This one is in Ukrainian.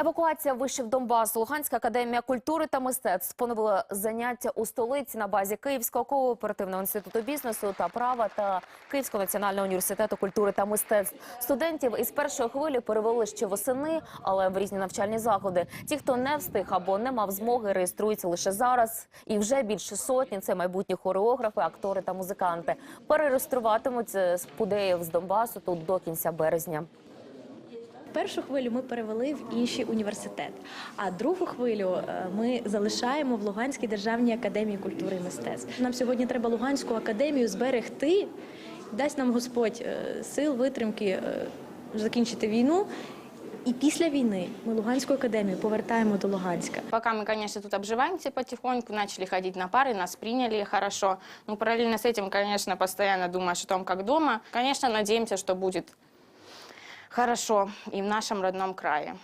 Евакуація вишів Донбасу. Луганська академія культури та мистецтв поновила заняття у столиці на базі Київського кооперативного інституту бізнесу та права та Київського національного університету культури та мистецтв. Студентів із першої хвилі перевели ще восени, але в різні навчальні заходи. Ті, хто не встиг або не мав змоги, реєструються лише зараз. І вже більше сотні це майбутні хореографи, актори та музиканти. Перереєструватимуться спудеїв з Донбасу тут до кінця березня. Першу хвилю ми перевели в інший університет, а другу хвилю е, ми залишаємо в Луганській державній академії культури і мистецтв. Нам сьогодні треба Луганську академію зберегти. Дасть нам Господь е, сил, витримки е, закінчити війну. І після війни ми Луганську академію повертаємо до Луганська. Пока мы, конечно, тут обживаемся потихоньку, начали ходить на пары, нас приняли хорошо. Ну, параллельно с этим, конечно, постоянно думаешь о том, как дома. Конечно, надеемся, что будет хорошо и в нашем родном крае.